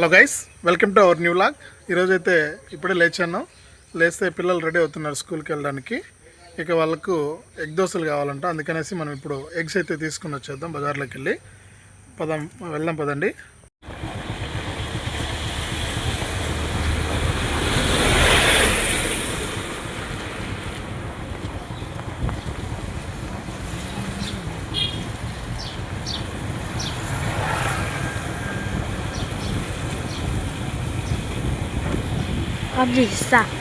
Hello guys welcome to our new vlog. ఈరోజైతే ఇప్పుడే లేచాను లేస్తే పిల్లలు రెడీ అవుతున్నారు స్కూల్కి వెళ్ళడానికి. ఇక వాళ్ళకు ఎగ్ దోశలు కావాలంట. అందుకనేసి మనం ఇప్పుడు ఎగ్స్ అయితే తీసుకుని వచ్చేద్దాం బజార్లోకి వెళ్ళి. పదం వెళ్దాం పదండి. Cabrisa.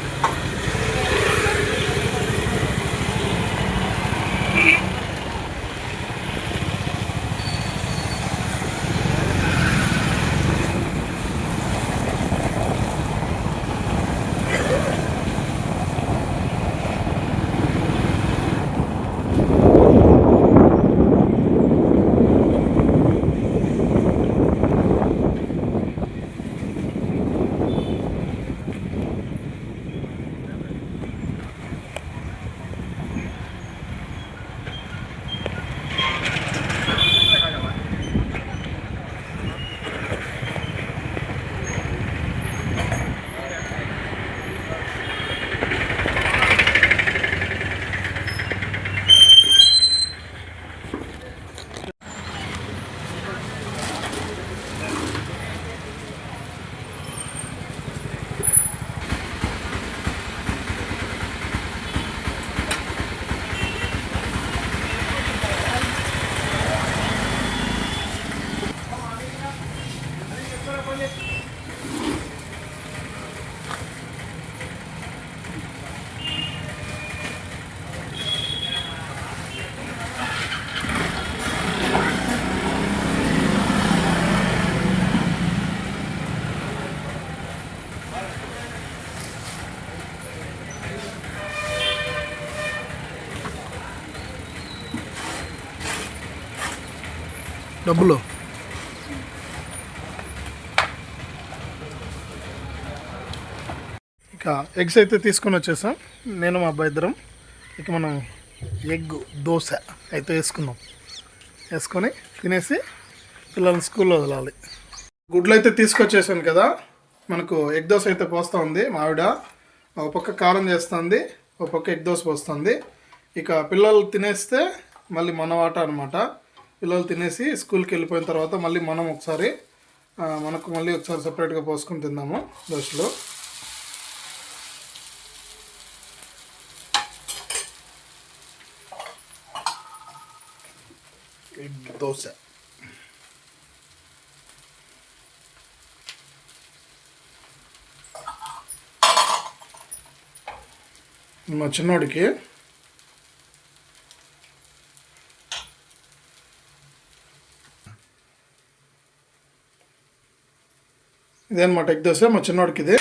డబ్బులు. ఇక ఎగ్స్ అయితే తీసుకొని వచ్చేసాం. నేను మా అబ్బాయి ఇద్దరం. ఇక మనం ఎగ్ దోశ అయితే వేసుకుందాం. వేసుకొని తినేసి పిల్లల్ని స్కూల్లో వదలాలి. గుడ్లు అయితే తీసుకొచ్చేసాను కదా. మనకు ఎగ్ దోశ అయితే పోస్తూ ఉంది. మా ఆవిడ ఒక పక్క కారం చేస్తుంది ఒక పక్క ఎగ్ దోశ పోస్తుంది. ఇక పిల్లలు తినేస్తే మళ్ళీ మన వాట అనమాట పిల్లలు తినేసి స్కూల్కి వెళ్ళిపోయిన తర్వాత మళ్ళీ మనం ఒకసారి మనకు మళ్ళీ ఒకసారి సపరేట్గా పోసుకొని తిందాము దోశలు. దోశ. మా చిన్నోడికి ఇదేనమాట ఎగ్ దోశ మా చిన్నోడికి ఇది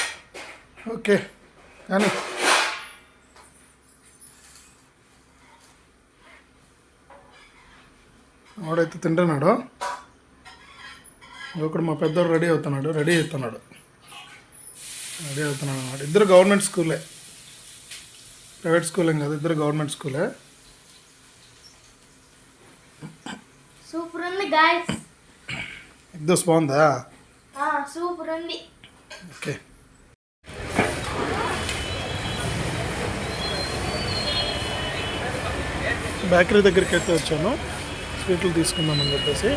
ఓకే కానీ వాడైతే తింటున్నాడు. ఒకడు మా పెద్దోడు రెడీ అవుతున్నాడు రెడీ అవుతున్నాడు. రెడీ అవుతున్నాడు అన్నమాట. ఇద్దరు గవర్నమెంట్ స్కూలే. ప్రైవేట్ స్కూల్ ఏం కాదు ఇద్దరు గవర్నమెంట్ స్కూలే. సూపర్ ఉంది గాయస్. ఎగ్ దోశ బాగుందా? సూపర్ ఉంది. ఓకే. బేకరీ దగ్గరికి అయితే వచ్చాను. స్వీట్లు తీసుకుందామని చెప్పేసి.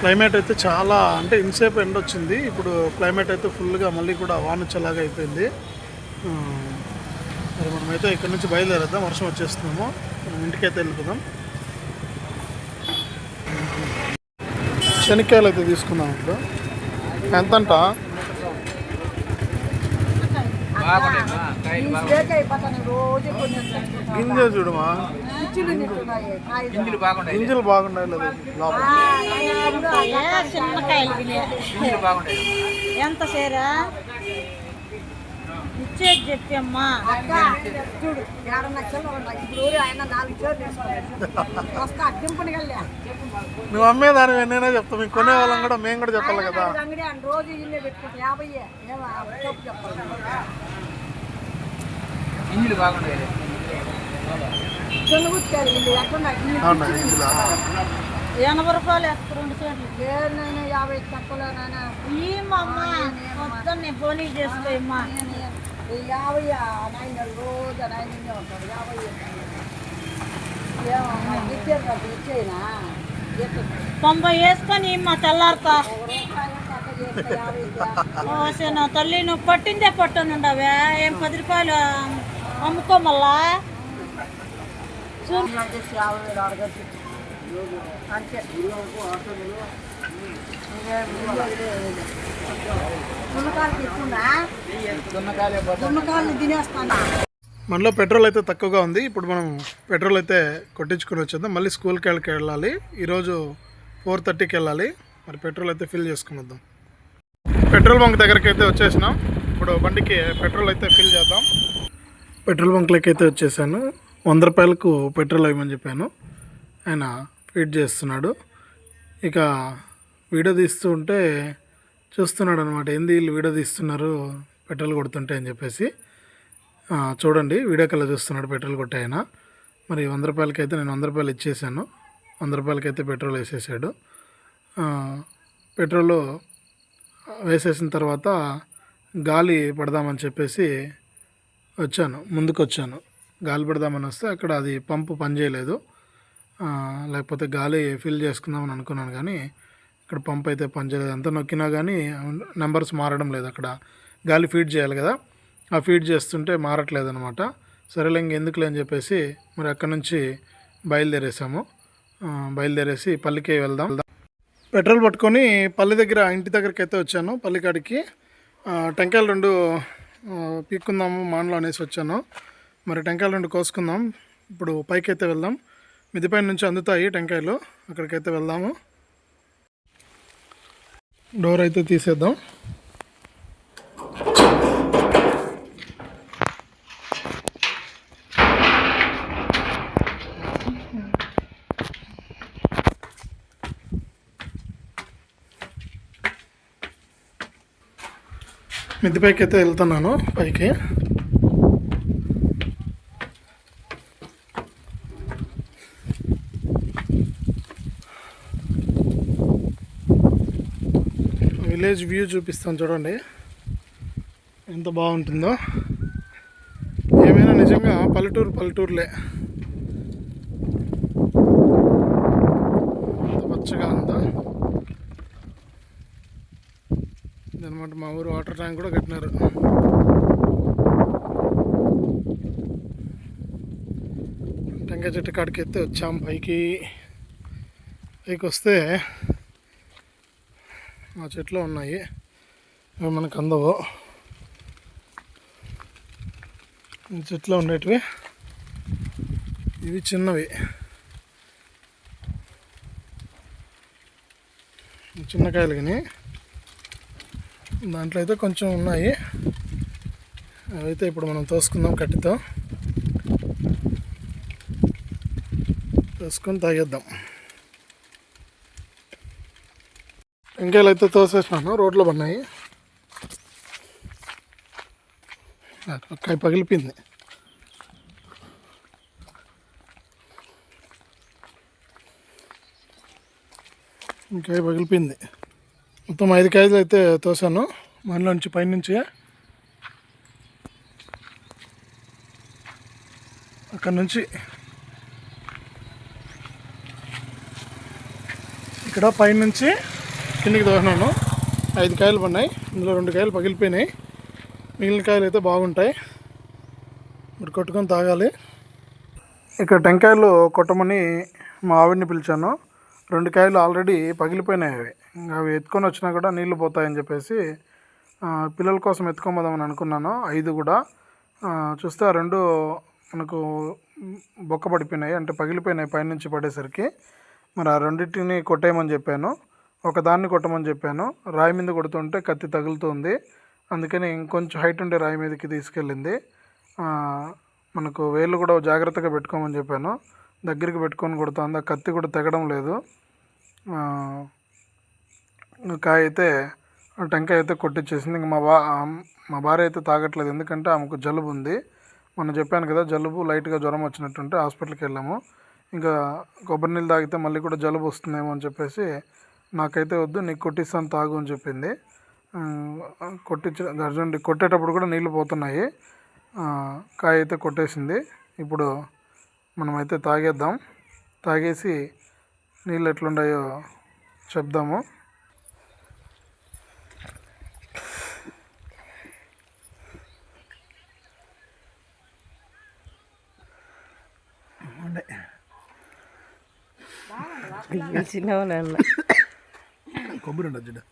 క్లైమేట్ అయితే చాలా అంటే ఇంతసేపు ఎండ వచ్చింది ఇప్పుడు క్లైమేట్ అయితే ఫుల్గా మళ్ళీ కూడా వానొచ్చేలాగా అయిపోయింది. మరి మనమైతే ఇక్కడ నుంచి బయలుదేరేద్దాం. వర్షం వచ్చేస్తున్నాము మనం ఇంటికైతే వెళ్ళిపోదాం. శనక్కాయలు అయితే తీసుకుందాం ఇప్పుడు. ఎంతంట? గింజ చూడమా? గింజలు బాగున్నాయి లేదు లోపల. ఎంత సేరా? ఇచ్చేది చెప్పమ్మా చూడు చిల్లర ఉన్నాయి ఇప్పుడు ఆయన నాలుగు చోట్లు వస్తా నువ్వు అమ్మేదాని నేనే చెప్తా. మీకు కొనే వాళ్ళం కూడా మేము కూడా చెప్పాలి కదా. అంగడి ఆయన రోజు ఇల్లే పెట్టుకుంటే యాభై ఏమో తప్పు చెప్పాలి. ఇంజిన్ బాగుండేది చెల్లుగుచ్చారు వీళ్ళు ఎక్కడ ఎనభై రూపాయలు ఎక్క రెండు యాభై ఏమమ్మా పొద్దున్నే పోనీ చేసుకోమ్మా యాభై నాయన రోజు నాయన ఉంటాడు యాభై తొంభై వేసుకొని మా తెల్లారుతా నా తల్లి నువ్వు పట్టిందే పట్టునుండవే ఏం పది రూపాయలు అమ్ముకోమల్లా యాభై మనలో పెట్రోల్ అయితే తక్కువగా ఉంది. ఇప్పుడు మనం పెట్రోల్ అయితే కొట్టించుకొని వచ్చేద్దాం. మళ్ళీ స్కూల్కి వెళ్ళకి వెళ్ళాలి ఈరోజు ఫోర్ థర్టీకి వెళ్ళాలి. మరి పెట్రోల్ అయితే ఫిల్ చేసుకుని వద్దాం. పెట్రోల్ బంక్ దగ్గరికి అయితే వచ్చేసినాం. ఇప్పుడు బండికి పెట్రోల్ అయితే ఫిల్ చేద్దాం. పెట్రోల్ బంక్లోకి అయితే వచ్చేసాను. వంద రూపాయలకు పెట్రోల్ ఇవ్వమని చెప్పాను. ఆయన ఫీడ్ చేస్తున్నాడు. ఇక వీడియో తీస్తూ ఉంటే చూస్తున్నాడు అనమాట ఏంది వీళ్ళు వీడియో తీస్తున్నారు పెట్రోల్ కొడుతుంటే అని చెప్పేసి. చూడండి వీడియో కల్లా చూస్తున్నాడు పెట్రోల్ కొట్టాయన మరి వంద రూపాయలకైతే నేను వంద రూపాయలు ఇచ్చేసాను. వంద రూపాయలకి అయితే పెట్రోల్ వేసేసాడు. పెట్రోల్ వేసేసిన తర్వాత గాలి పడదామని చెప్పేసి వచ్చాను ముందుకు వచ్చాను గాలి పడదామని వస్తే అక్కడ అది పంపు పనిచేయలేదు. లేకపోతే గాలి ఫిల్ చేసుకుందామని అనుకున్నాను కానీ ఇక్కడ పంప్ అయితే పనిచేయలేదు ఎంత నొక్కినా కానీ నెంబర్స్ మారడం లేదు అక్కడ. గాలి ఫీడ్ చేయాలి కదా. ఆ ఫీడ్ చేస్తుంటే మారట్లేదు అనమాట సరేలే ఇంకెందుకులే అని చెప్పేసి మరి అక్కడ నుంచి బయలుదేరేసాము. బయలుదేరేసి పల్లికి వెళ్దాం. పెట్రోల్ పట్టుకొని పల్లి దగ్గర ఇంటి దగ్గరికి అయితే వచ్చాను పల్లికాడికి. టెంకాయలు రెండు పీక్కుందాము మానలో అనేసి వచ్చాను. మరి టెంకాయలు రెండు కోసుకుందాం. ఇప్పుడు పైకి అయితే వెళ్దాం. మిదిపైన నుంచి అందుతాయి టెంకాయలు. అక్కడికైతే వెళ్దాము. డోర్ అయితే తీసేద్దాం. మిద్దిపైకి అయితే వెళ్తున్నాను పైకి. విలేజ్ వ్యూ చూపిస్తాను చూడండి. ఎంత బాగుంటుందో. ఏమైనా నిజంగా పల్లెటూరు పల్లెటూరులే. ఎంత పచ్చగా ఉందా. ఇదనమాట మా ఊరు వాటర్ ట్యాంక్ కూడా కట్టినారు. టెంకాయ చెట్టు కాడికి ఎత్తే వచ్చాం పైకి. పైకి వస్తే మా చెట్లు ఉన్నాయి. అవి మనకు అందవు. ఈ చెట్లు ఉండేటివి. ఇవి చిన్నవి. చిన్నకాయలు కానీ దాంట్లో అయితే కొంచెం ఉన్నాయి. అవైతే ఇప్పుడు మనం తోసుకుందాం కట్టితో. తోసుకొని తాగేద్దాం. వెంకాయలు అయితే తోసేసినాను రోడ్లో పడినాయి. కాయ పగిలిపోయింది. ఇంకాయ పగిలిపోయింది. మొత్తం ఐదు కాయలు అయితే తోసాను మనలో నుంచి పైనుంచి అక్కడ నుంచి. ఇక్కడ పైనుంచి కిందికి తోసినాను. ఐదు కాయలు పడినాయి. ఇందులో రెండు కాయలు పగిలిపోయినాయి. మిగిలిన కాయలు అయితే బాగుంటాయి. ఇప్పుడు కొట్టుకొని తాగాలి. ఇక్కడ టెంకాయలు కొట్టమని మా ఆవిడని పిలిచాను. రెండు కాయలు ఆల్రెడీ పగిలిపోయినాయి అవి. అవి ఎత్తుకొని వచ్చినా కూడా నీళ్ళు పోతాయని చెప్పేసి పిల్లల కోసం ఎత్తుకోమదామని అనుకున్నాను. ఐదు కూడా. చూస్తే ఆ రెండు మనకు బొక్క పడిపోయినాయి. అంటే పగిలిపోయినాయి పైనుంచి పడేసరికి. మరి ఆ రెండింటిని కొట్టేయమని చెప్పాను. ఒకదాన్ని కొట్టమని చెప్పాను. రాయి మీద కొడుతుంటే కత్తి తగులుతుంది. అందుకని ఇంకొంచెం హైట్ ఉండే రాయి మీదకి తీసుకెళ్ళింది. మనకు వేళ్ళు కూడా జాగ్రత్తగా పెట్టుకోమని చెప్పాను. దగ్గరికి పెట్టుకొని కొడుతుంది. ఆ కత్తి కూడా తెగడం లేదు. కాయ అయితే టెంకాయ అయితే కొట్టించేసింది ఇంకా మా బా మా భార్య అయితే తాగట్లేదు. ఎందుకంటే ఆమెకు జలుబు ఉంది. మొన్న చెప్పాను కదా జలుబు లైట్గా జ్వరం వచ్చినట్టుంటే హాస్పిటల్కి వెళ్ళాము. ఇంకా కొబ్బరి నీళ్ళు తాగితే మళ్ళీ కూడా జలుబు వస్తుందేమో అని చెప్పేసి నాకైతే వద్దు నీకు కొట్టిస్తాను తాగు అని చెప్పింది. ఆ, కొట్టించిన గర్జండి కొట్టేటప్పుడు కూడా నీళ్ళు పోతున్నాయి. ఆ, కాయ అయితే కొట్టేసింది. ఇప్పుడు మనమైతే తాగేద్దాం. తాగేసి నీళ్ళు ఎట్లున్నాయో చెప్దాము. కొబ్బరి ఉండదు